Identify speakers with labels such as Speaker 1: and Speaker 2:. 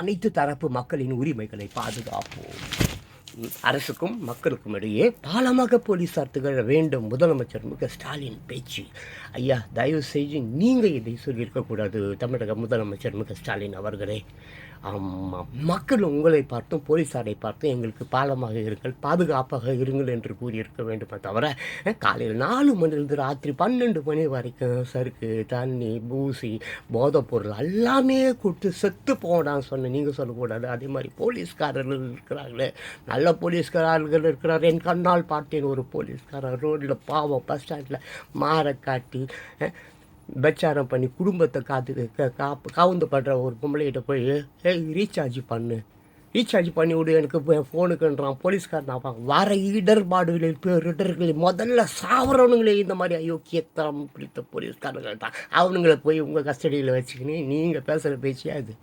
Speaker 1: அனைத்து தரப்பு மக்களின் உரிமைகளை பாதுகாப்போம். அரசுக்கும் மக்களுக்கும் இடையே பாலமாக போலீசார் திகழ வேண்டும். முதலமைச்சர் மு க ஸ்டாலின் பேச்சு. ஐயா தயவு செய்து நீங்கள் இதை சொல்லியிருக்கக்கூடாது தமிழக முதலமைச்சர் மு க ஸ்டாலின் அவர்களே. ஆமாம் மக்கள் உங்களை பார்த்தும் போலீஸாரை பார்த்தும் எங்களுக்கு பாலமாக இருங்கள் பாதுகாப்பாக இருங்கள் என்று கூறியிருக்க வேண்டுமே தவிர காலையில் நாலு மணிலிருந்து ராத்திரி பன்னெண்டு மணி வரைக்கும் சறுக்கு தண்ணி பூசி போதைப் பொருள் எல்லாமே கொடுத்து செத்து போனான்னு சொன்ன நீங்கள் சொல்லக்கூடாது. அதே மாதிரி போலீஸ்காரர்கள் இருக்கிறாங்களே நல்ல போலீஸ்காரர்கள் இருக்கிறார். என் கண்ணால் பார்த்தேன் ஒரு போலீஸ்காரர். ரோட்டில் பாவம் பஸ் ஸ்டாண்டில் மாற காட்டி பிரச்சாரம் பண்ணி குடும்பத்தை காத்து காப்பு காவுந்து படுற ஒரு பொம்பளைகிட்ட போய் ஏய் ரீசார்ஜ் பண்ணு. ரீசார்ஜ் பண்ணி விடு. எனக்கு ஃபோனுக்குன்றான் போலீஸ்காரன் ஆப்பாங்க வர இடர்பாடுகளில் பேரிடர்களில் முதல்ல சாவரவனுங்களே இந்த மாதிரி அயோக்கியத்தனம் பிடித்த போலீஸ்காரர்கள் தான் அவனுங்களை போய் உங்கள் கஸ்டடியில் வச்சுக்கின்னு நீங்கள் பேசுகிற பேச்சியா அது.